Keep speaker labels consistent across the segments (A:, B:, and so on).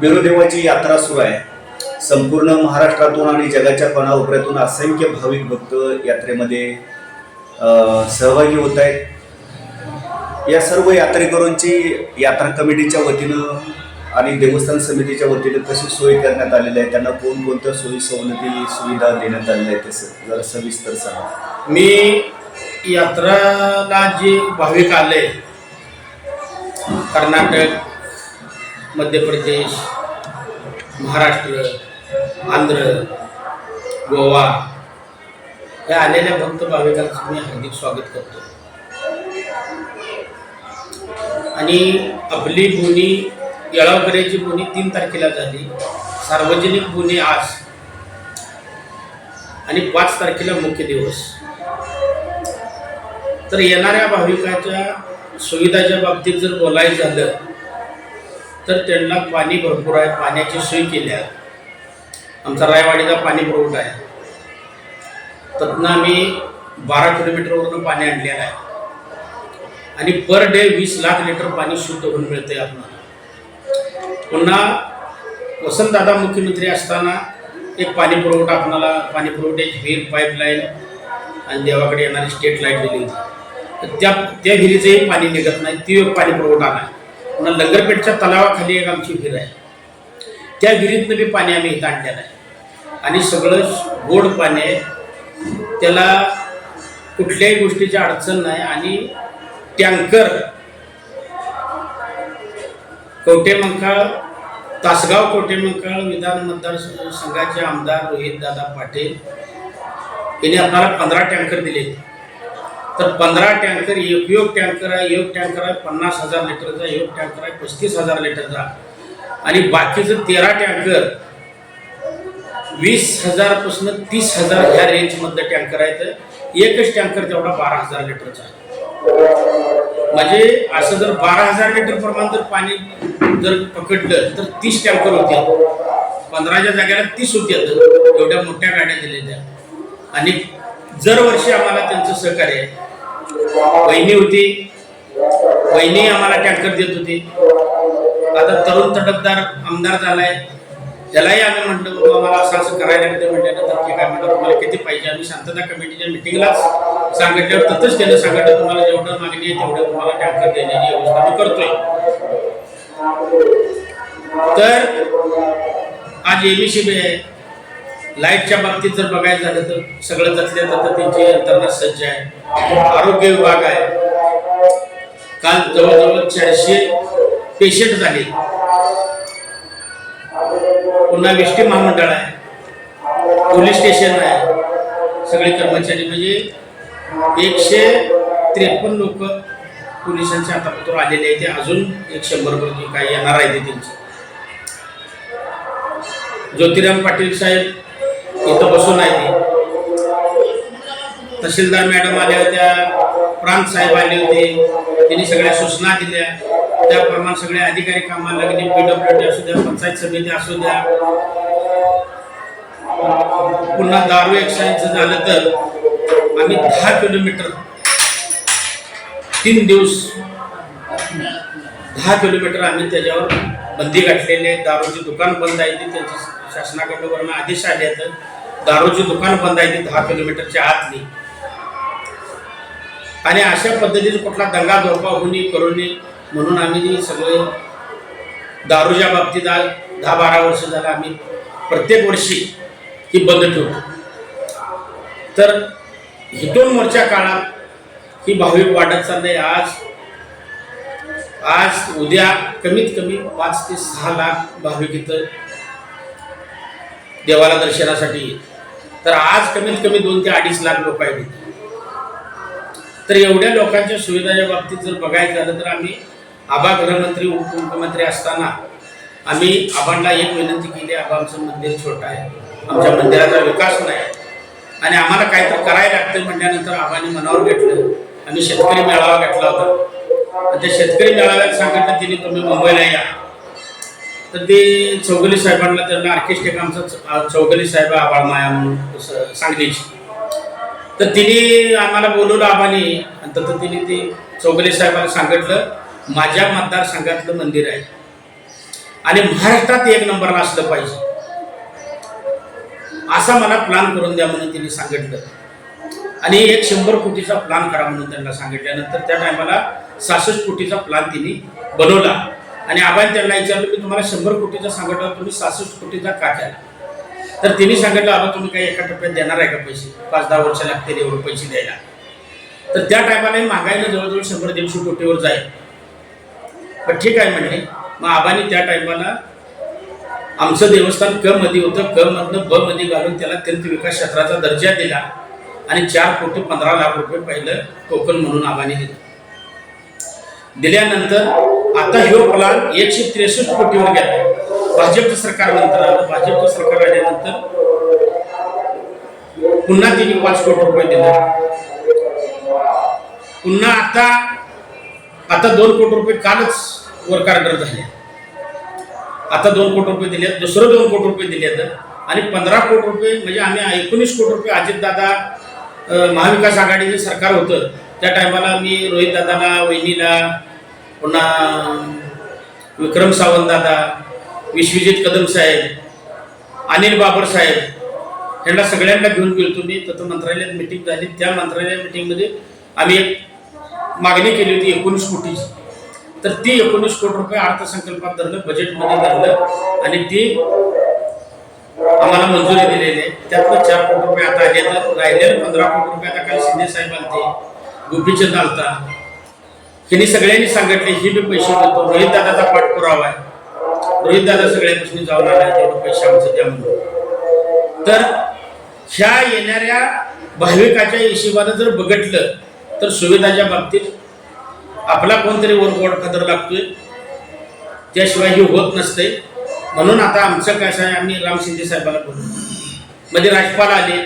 A: बिरोदेवाची यात्रा सुरू आहे. संपूर्ण महाराष्ट्रातून आणि जगाच्या कोणाकोपऱ्यातून असंख्य भाविक भक्त यात्रेमध्ये सहभागी होत आहेत या सर्व यात्रेकरूंची यात्रा कमिटीच्या वतीनं आणि देवस्थान समितीच्या वतीनं कशी सोय करण्यात आलेली आहे त्यांना कोणकोणत्या सोयी सवलती सुविधा देण्यात आलेल्या आहेत तसं जरा सविस्तर सांगा.
B: मी यात्राला जे भाविक आले कर्नाटक मध्य प्रदेश महाराष्ट्र आंध्र गोवा या आलेल्या भक्त भाविकांचं मी हार्दिक स्वागत करतो. आणि आपली बोनी येळावकऱ्याची बोनी तीन तारखेला झाली. सार्वजनिक बोनी आज. आणि पाच तारखेला मुख्य दिवस. तर येणाऱ्या भाविकाच्या सुविधाच्या बाबतीत जर बोलायचं झालं तर त्यांना पाणी भरपूर आहे पाण्याची सोय केली आहे. आमचा रायवाडीचा पाणी पुरवठा आहे. त्यातनं आम्ही बारा किलोमीटरवरून पाणी आणलेलं आहे. आणि पर डे वीस लाख लिटर पाणी शुद्ध होऊन मिळते आपल्याला पुन्हा वसंतदादा मुख्यमंत्री असताना एक पाणी पुरवठा आपणाला पाणी पुरवठ्याची विहीर पाईपलाईन आणि देवाकडे येणारी स्टेट लाइट दिली होती. तर त्या त्या विहिरीचंही पाणी निघत नाही ती एक पाणी पुरवठा नाही. पुन्हा लंगरपेठच्या तलावाखाली एक आमची विहीर आहे. त्या विहिरीतनं बी पाणी आम्ही इथं आणलेलं आहे. आणि सगळं गोड पाणी आहे. त्याला कुठल्याही गोष्टीची अडचण नाही. आणि टँकर कवटेमंकाळ तासगाव कवटेमंकाळ विधान मतदारसंघाचे आमदार रोहित दादा पाटील यांनी आपल्याला पंधरा टँकर दिले तर पंधरा टँकर एक योग टँकर आहे एक टँकर आहे पन्नास हजार लिटरचा एक टँकर आहे पस्तीस हजार लिटरचा. आणि बाकीचं तेरा टँकर वीस हजारपासून तीस हजार ह्या रेंजमधलं टँकर आहे तर एकच टँकर तेवढा बारा हजार लिटरचा आहे. म्हणजे असं जर बारा हजार लिटर प्रमाण जर पाणी जर पकडलं तर तीस टँकर होते पंधराच्या जागेला तीस होते एवढ्या मोठ्या गाड्या दिलेल्या. आणि दरवर्षी आम्हाला त्यांचं सहकार्य आहे. वहिनी होती. वहिनी आम्हाला टँकर देत होती. आता तरुण तडफदार आमदार झालाय. त्यालाही आम्ही म्हणतो बाबा असं असं करायला लागतं म्हटल्यानंतर ठीक आहे म्हणलं तुम्हाला किती पाहिजे? आम्ही शांतता कमिटीच्या मिटिंगलाच सांगितल्यावर तसंच त्यानं सांगितलं तुम्हाला जेवढं मागणी आहे तेवढं तुम्हाला टँकर देण्याची व्यवस्था मी करतोय. तर आज एबीसीबी आहे. लाईटच्या बाबतीत जर बघायचं झालं तर सगळं जसल्या जातं त्यांची यंत्रणा सज्ज आहे. आरोग्य विभाग आहे. काल जवळजवळ चारशे पेशंट झाले. पुन्हा विष्टी महामंडळ आहे. पोलीस स्टेशन आहे. सगळे कर्मचारी म्हणजे एकशे त्रेपन्न लोक पोलिसांच्या हातापासून आलेले आहेत. ते अजून एक शंभर काही येणार आहे ते त्यांचे ज्योतिराम पाटील साहेब इथं बसून आहे तहसीलदार मॅडम आल्या होत्या प्रांत साहेब आले होते त्यांनी सगळ्या सूचना दिल्या. त्याप्रमाणे सगळे अधिकारी कामाला लागले पीडब्ल्यू डी असू द्या पंचायत समिती असू द्या. पुन्हा दारू एक्साईजचं झालं तर आम्ही दहा किलोमीटर तीन दिवस दहा किलोमीटर आम्ही त्याच्यावर बंदी गाठलेली आहे. दारूची दुकान बंद आहे ती त्यांची शासनाकडून आदेश आले आहेत. दारूची दुकान बंद आहे ती दहा किलोमीटरच्या आतली. आणि अशा पद्धतीने कुठला दंगा धोका नये करू नये म्हणून आम्ही सगळे दारूच्या बाबतीत आज दहा बारा वर्ष झालं आम्ही प्रत्येक वर्षी ही बंद ठेवतो. तर इथून मोर्चा काळात ही भाविक वाढत चाललंय. आज आज उद्या कमीत कमी पाच ते सहा लाख भाविक इथं देवाला दर्शनासाठी. येत. तर आज कमीत कमी दोन ते अडीच लाख लोक आहेत इथे. तर एवढ्या लोकांच्या सुविधाच्या बाबतीत जर बघायचं झालं तर आम्ही आबा गृहमंत्री उपमुख्यमंत्री असताना आम्ही आबांना एक विनंती केली आबा आमचं मंदिर छोटं आहे. आमच्या मंदिराचा विकास नाही आणि आम्हाला काहीतरी करायला लागतं म्हटल्यानंतर आबांनी मनावर घेतलं. आम्ही शेतकरी मेळावा घेतला होता. आणि त्या शेतकरी मेळाव्यात सांगितलं तिने तुम्ही मुंबईला या. तर ते चौगली साहेबांना त्यांना आर्किटेक्ट आमचा च- चौगली साहेब आबाळ माया म्हणून सांगलीची. तर तिने आम्हाला बोलवलं आबाने आणि तर तिने ते चौगले साहेबांना सांगितलं माझ्या मतदारसंघातलं मंदिर आहे. आणि महाराष्ट्रात एक नंबरला असलं पाहिजे. असा मला प्लॅन करून द्या म्हणून तिने सांगितलं. आणि एक शंभर कोटीचा प्लॅन करा म्हणून त्यांना सांगितल्यानंतर त्या टायमाला सहासष्ट कोटीचा प्लॅन तिने बनवला. आणि आबाने त्यांना विचारलं मी तुम्हाला शंभर कोटीचा सांगितलं तुम्ही सहासष्ट कोटीचा का केला? तर तिने सांगितलं आबा तुम्ही काही एका टप्प्यात देणार आहे का पैसे? पाच दहा वर्ष लागतील एवढे पैसे द्यायला. तर त्या टायमाला महागाईनं जवळजवळ शंभर दीडशे कोटीवर जाईल. पण ठीक आहे म्हणले मग आबाने त्या टायमाला आमचं देवस्थान क मध्ये होतं क मधनं ब मध्ये घालून त्याला तीर्थ विकास क्षेत्राचा दर्जा दिला आणि चार कोटी पंधरा लाख रुपये पहिलं टोकन म्हणून आबाने दिलं. दिल्यानंतर आता ह्यो प्लान एकशे त्रेसष्ट कोटीवर गेला. भाजपचं सरकार नंतर आलं. भाजपचं सरकार आल्यानंतर पुन्हा तिने पाच कोटी रुपये दिले. पुन्हा आता आता दोन कोटी रुपये कालच वर्क ऑर्डर झाले. आता दोन कोटी रुपये दिले दुसरं दोन कोटी रुपये दिले आणि पंधरा कोटी रुपये म्हणजे आम्ही एकोणीस कोटी रुपये अजितदादा महाविकास आघाडीचं सरकार होतं. त्या टायमाला मी रोहित दादाला वहिनीला पुन्हा विक्रम सावंत दादा विश्वजित कदम साहेब अनिल बाबर साहेब यांना सगळ्यांना घेऊन गेलो मी. तसं मंत्रालयात मिटिंग झाली. त्या मंत्रालय मिटिंगमध्ये आम्ही एक मागणी केली होती एकोणीस कोटीची तर ती एकोणीस कोटी रुपये अर्थसंकल्पात धरलं बजेटमध्ये धरलं आणि ती आम्हाला मंजुरी दिलेली आहे. त्यातलं चार कोटी रुपये आता आले तर पंधरा कोटी रुपये आता काही शिंदे साहेब आलते गोपीचंद आलता. त्यांनी सगळ्यांनी सांगितले हे मी पैसे देतो. रोहित दादाचा पाठपुरावा आहे. रोहित दादा सगळ्यांपासून जाऊन आला तेवढं पैसे आमचं द्या म्हणून. तर ह्या येणाऱ्या भाविकाच्या हिशोबानं जर बघितलं तर सुविधाच्या बाबतीत आपला कोणतरी वर गोड खातर लागतोय. त्याशिवाय हे होत नसते म्हणून आता आमचं कसं आहे आम्ही राम शिंदे साहेबाला बोलू म्हणजे राजपाल आले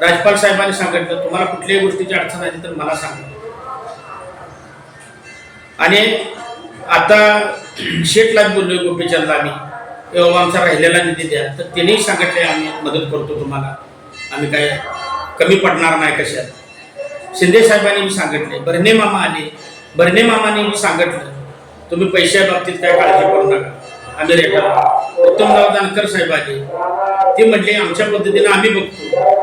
B: राजपाल साहेबांनी सांगितलं तुम्हाला कुठल्याही गोष्टीची अडचण आली तर मला सांगा. आणि आता शेठलाच बोललोय गोपीचंदला आम्ही. तेव्हा आमचा राहिलेला निधी द्या. तर त्यांनीही सांगितले आम्ही मदत करतो तुम्हाला. आम्ही काय कमी पडणार नाही कशात. शिंदे साहेबांनी मी सांगितले बर्ने मामा आले. बर्ने मामाने मी सांगितलं तुम्ही पैशा बाबतीत काय काळजी करू नका. आम्ही रेटा उत्तमराव जानकर साहेब आले. ते म्हटले आमच्या पद्धतीने आम्ही बघतो.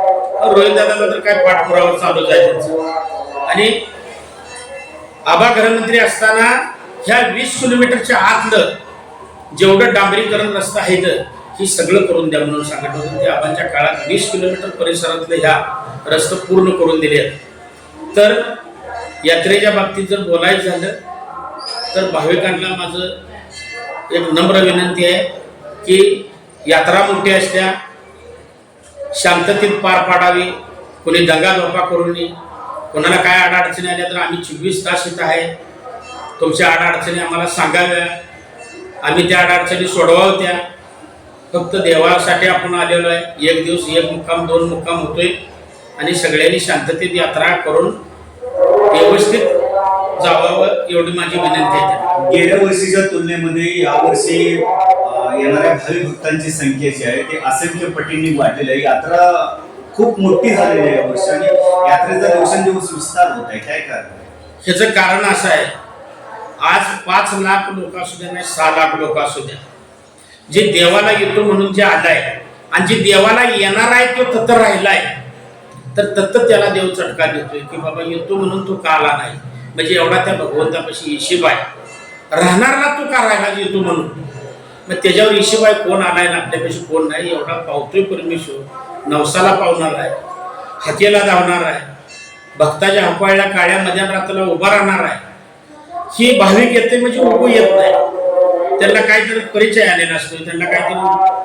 B: रोहित दादाला तर काय पाठपुरावर चालू आहे त्यांचं? आणि आबा गृहमंत्री असताना ह्या वीस किलोमीटरच्या आतलं जेवढं डांबरीकरण रस्ता आहे तर ही सगळं करून द्या म्हणून सांगत होतं. ते आबांच्या काळात वीस किलोमीटर परिसरातले ह्या रस्ते पूर्ण करून दिले. आहेत तर यात्रेच्या बाबतीत जर बोलायचं झालं तर भाविकांना माझं एक नम्र विनंती आहे की यात्रा मोठी असल्या शांततेत पार पाडावी. कोणी दंगा धोका करू नये. कोणाला काय अडचणी आल्या तर आम्ही चोवीस तास इथं आहे. तुमच्या अडचणी आम्हाला सांगाव्या. आम्ही त्या अडचणी सोडवावत्या फक्त देवासाठी आपण आलेलो आहे. एक दिवस एक मुक्काम दोन मुक्काम होतोय. आणि सगळ्यांनी शांततेत यात्रा करून व्यवस्थित जावावं एवढी माझी विनंती आहे.
A: गेल्या वर्षीच्या तुलनेमध्ये यावर्षी येणाऱ्या भाविक भक्तांची संख्या जी आहे ती असंख्य पटींनी वाढलेली आहे. यात्रा खूप मोठी झालेली आहे यावर्षी आणि यात्रेचा दिवसेंदिवस विस्तार होत आहे. काय कारण?
B: ह्याचं कारण असं आहे आज पाच लाख लोक असू द्या नाही सहा लाख लोक असू द्या जे देवाला येतो म्हणून जे आलाय आणि जे देवाला येणार आहे तो तत्त राहिलाय. तर तत्त त्याला देव चटका देतोय की बाबा येतो म्हणून तो का आला नाही? म्हणजे एवढा त्या भगवंतापाशी हिशेब आहे. राहणारला तो का राहिला येतो म्हणून? मग त्याच्यावर हिशेब कोण आलाय ना आपल्यापेक्षा कोण नाही एवढा पावतोय परमेश्वर. नवसाला पावणार आहे हाकेला धावणार आहे भक्ताच्या हपाळ्या काळ्या मध्यान रात्राला उभा राहणार आहे. ही भाविक येते म्हणजे उभं येत नाही. त्यांना काहीतरी परिचय आलेला असतो त्यांना काहीतरी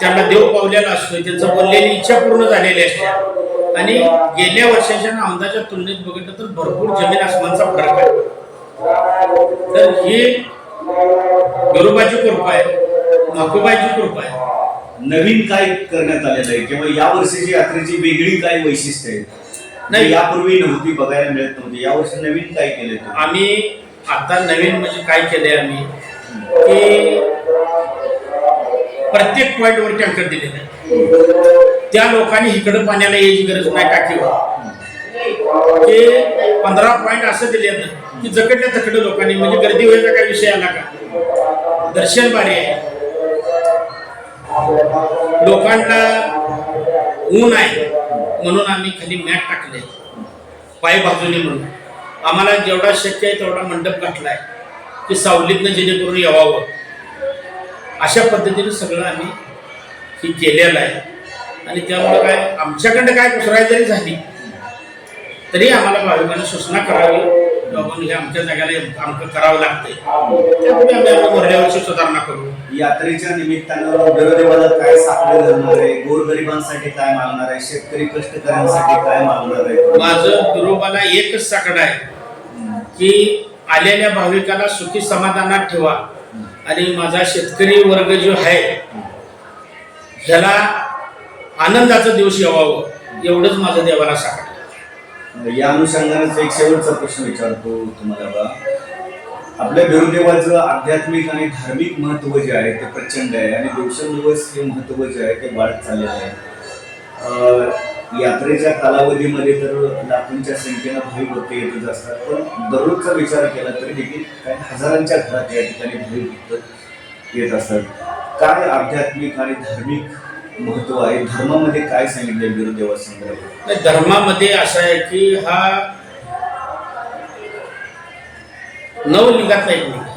B: त्यांना देव पावलेला असतो त्यांचं बोललेली इच्छा पूर्ण झालेली असते. आणि गेल्या वर्षाच्या ना औंदाच्या तुलनेत बघितलं तर भरपूर जमीन आसमानचा फरक आहे. तर हे गुरुबाची कृपा आहे माकुबाची कृपा आहे.
A: नवीन काय करण्यात आलेलं आहे? किंवा या वर्षीची यात्रेची वेगळी काय वैशिष्ट्य आहे?
B: नाही.
A: नाही यापूर्वी नव्हती बघायला मिळत नव्हती. यावर्षी नवीन काय तुम्ही?
B: आम्ही आता नवीन म्हणजे काय केलंय आम्ही? की प्रत्येक पॉईंटवर टँकर दिलेला आहे. त्या लोकांनी इकडं पाण्याला यायची गरज नाही टाकीवर ते पंधरा पॉईंट असं दिले की जकडल्या तकड लोकांनी म्हणजे गर्दी व्हायचा काय विषय आला का? दर्शन बारी आहे. लोकांना ऊन आहे म्हणून आम्ही खाली मॅट टाकले. पाय बाजूने म्हणून. आम्हाला जेवढा शक्य आहे तेवढा मंडप घातलाय की सावलीतनं जेणेकरून यावावं. अशा पद्धतीने सगळं आम्ही ही केलेलं आहे. आणि त्यामुळं काय आमच्याकडनं काय कुसराय जरी झाली तरी आम्हाला भाविकांनी सूचना करावी. बाबून हे आमच्या जागेला आमचं करावं लागतंय. त्यामुळे आम्ही आपल्या भरल्या वर्षी सुधारणा करू.
A: यात्रेच्या निमित्तानं बिरोदेवाला काय साखळे धरणार आहे? गोरगरिबांसाठी काय मागणार आहे? शेतकरी कष्टकऱ्यांसाठी काय मागणार आहे?
B: माझं बिरोबाला एकच साकड आहे की आलेल्या भाविकाला सुखी समाधानात ठेवा. आणि माझा शेतकरी वर्ग जो आहे ह्याला आनंदाचा दिवस यावावं एवढंच माझं देवाला साकड. म्हणजे
A: या अनुषंगानेच एक शेवटचा प्रश्न विचारतो तुम्हाला बा. आपल्या बिरुदेवाचं आध्यात्मिक आणि धार्मिक महत्त्व जे आहे ते प्रचंड आहे आणि दिवसेंदिवस हे महत्त्व जे आहे ते वाढत चाललेलं आहे. यात्रेच्या कालावधीमध्ये तर लाखोंच्या संख्येनं भाविक भक्त येतच असतात पण दररोजचा विचार केला तरी देखील काही हजारांच्या घरात या ठिकाणी भाविक भक्त येत असतात. काय आध्यात्मिक आणि धार्मिक महत्त्व आहे. धर्मामध्ये काय सांगितलं बिरुदेवा संदर्भात
B: धर्मामध्ये असं आहे की हा नवलिंगातला एक लिंग आहे.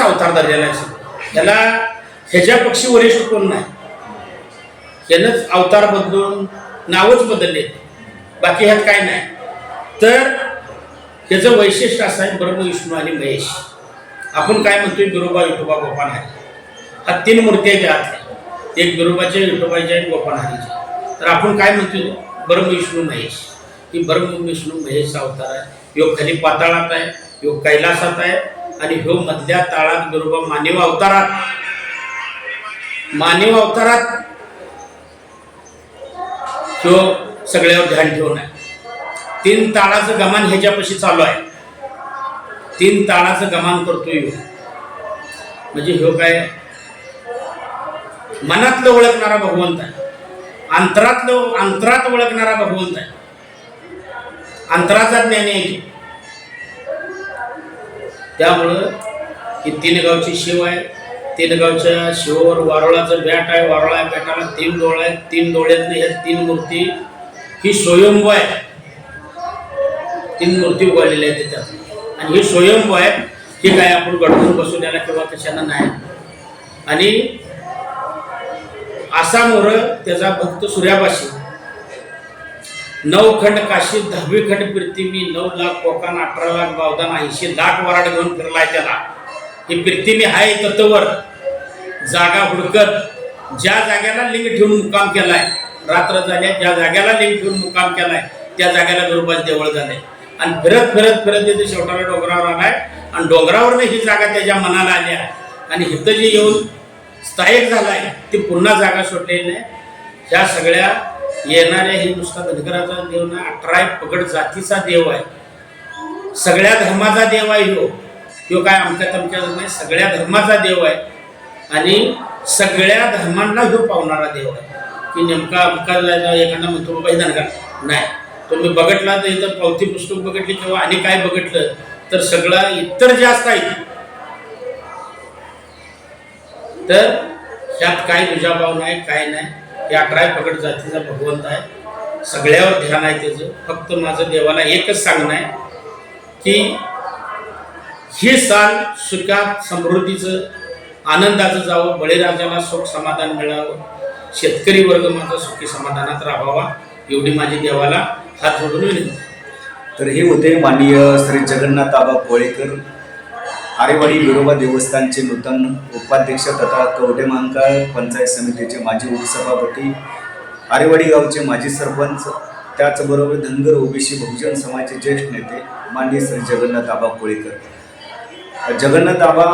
B: अवतार धरलेला आहे त्याला ह्याच्या पक्षी वरिष्ठ कोण नाही. ह्यानंच अवतार बदलून नावच बदलले बाकी ह्यात काय नाही. तर ह्याचं वैशिष्ट्य असं आहे ब्रह्म विष्णू आणि महेश. आपण काय म्हणतोय बिरोबा विठोबा गोपानारी हा तीन मूर्ती आहेत एक गरुबाचे विठोबाचे आणि गोपाळहारीचे तर आपण काय म्हणतो? ब्रह्म विष्णू महेश. ही ब्रह्म विष्णू महेश अवतार आहे. ह्यो खाली पाताळात आहे ह्यो कैलासात आहे आणि ह्यो मधल्या ताळात गरुबा मानव अवतारात. मानव अवतारात तो सगळ्यावर ध्यान ठेवून आहे. तीन ताळाचं गमान ह्याच्यापाशी चालू आहे. तीन ताळाचं गमान करतो ह्यो. म्हणजे ह्यो काय? मनातलं ओळखणारा भगवंत आहे. अंतरातलं अंतरात ओळखणारा भगवंत आहे. अंतराचा ज्ञानी आहे त्यामुळं ही तीन गावची शिव आहे. तीन गावच्या शिवावर वारोळाचं बॅट आहे वारोळा बॅटाला तीन डोळे आहेत. तीन डोळ्यातले ह्या तीन मूर्ती ही स्वयंभू आहे. तीन मूर्ती उघडलेल्या आहेत तिथं. आणि ही स्वयंभू आहे. ही काय आपण गडबडून बसून याला किंवा कशाला नाही. आणि असा मोर त्याचा भक्त सूर्यापाशी. नऊ खंड काशी दहावी खंड प्रीतिमी नऊ लाख कोकान अठरा लाख बावदान ऐंशी लाख वराड घेऊन फिरलाय त्याला. ही मी हाय तत्वर जागा हुडकत. ज्या जाग्याला लिंग ठेवून मुक्काम केलाय रात्र झाल्या ज्या जाग्याला लिंग ठेवून मुक्काम केलाय त्या जाग्याला बिरोबाच देवळ झालंय. आणि फिरत फिरत फिरत तिथे शेवटाला डोंगरावर आलाय. आणि डोंगरावरनं ही जागा त्याच्या मनाला आली आहे. आणि इथं जे येऊन स्थायिक झाला आहे ती पुन्हा जागा सोडलेली नाही. ह्या सगळ्या येणाऱ्या हे नुसता धनगराचा देव ना अठरा एक पगड जातीचा देव आहे. सगळ्या धर्माचा देव आहे ह्यो ह्यो काय आमच्या तमक्या नाही सगळ्या धर्माचा देव आहे. आणि सगळ्या धर्मांना ह्यो पावणारा देव आहे. की नेमका अमका एखादा म्हणतो बाबा हे धनगर. नाही. तुम्ही बघटला तर इथं पावती पुस्तक बघितली किंवा आणि काय बघितलं तर सगळं इतर जास्त आहे तर ह्यात काय दुजाभाव नाही काय नाही. हे अठरा पकड जातीचा भगवंत आहे. सगळ्यावर ध्यान आहे त्याचं. फक्त माझं देवाला एकच सांगणं आहे की हे साल सुखात समृद्धीचं आनंदाचं जावं बळीराजाला सुख समाधान मिळावं. शेतकरी वर्ग माझा सुखी समाधानात राहावा एवढी माझी देवाला हात जोडून विनंती.
A: तर हे होते माननीय श्री जगन्नाथ आबा कोळेकर. आरेवाडी विरोबा देवस्थानचे नूतन उपाध्यक्ष तथा कवटे महांकाळ पंचायत समितीचे माजी उपसभापती आरेवाडी गावचे माजी सरपंच त्याचबरोबर धनगर ओबीसी बहुजन समाजाचे ज्येष्ठ नेते माननीय श्री जगन्नाथ आबा कोळेकर. जगन्नाथ आबा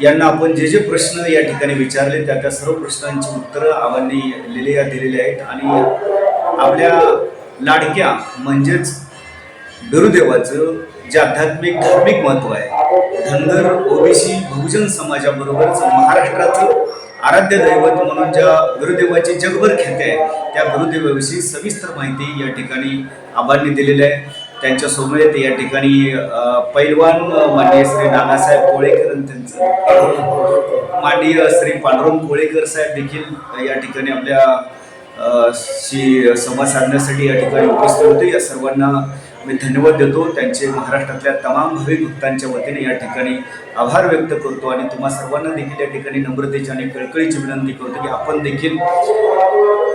A: यांना आपण जे जे प्रश्न या ठिकाणी विचारले त्या त्या सर्व प्रश्नांची उत्तरं आबांनी लिहिलेल्या दिलेली आहेत आणि आपल्या लाडक्या म्हणजेच गुरुदेवाचं जे आध्यात्मिक धार्मिक महत्त्व आहे धनगर ओबीसी बहुजन समाजाबरोबरच महाराष्ट्राचं आराध्य दैवत म्हणून ज्या गुरुदेवाची जगभर ख्याती आहे त्या गुरुदेवाविषयी सविस्तर माहिती या ठिकाणी आबांनी दिलेली आहे. त्यांच्या समवेत या ठिकाणी पैलवान माननीय श्री नानासाहेब कोळेकर त्यांचं माननीय श्री पांडुरंग कोळेकर साहेब देखील या ठिकाणी आपल्या शी संवाद साधण्यासाठी या ठिकाणी उपस्थित होते. या सर्वांना मी धन्यवाद देतो त्यांचे महाराष्ट्रातल्या तमाम भाविक भक्तांच्या वतीने या ठिकाणी आभार व्यक्त करतो आणि तुम्हा सर्वांना देखील या ठिकाणी नम्रतेची आणि कळकळीची विनंती करतो की आपण देखील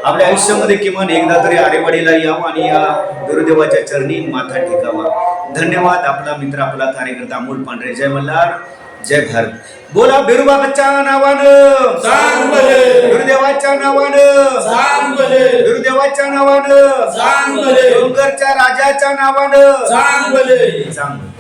A: आपल्या आयुष्यामध्ये किमान एकदा तरी आरेवाडीला यावं आणि या गुरुदेवाच्या चरणी माथा टेकावा. धन्यवाद. आपला मित्र आपला कार्यकर्ता अमोल पांढरे. जय मल्हार. जय भारत. बोला बिरुबाबाच्या नावानं. गुरुदेवाच्या नावानं. गुरुदेवाच्या नावानं. डोंगरच्या राजाच्या नावानं.
B: भले
A: सांग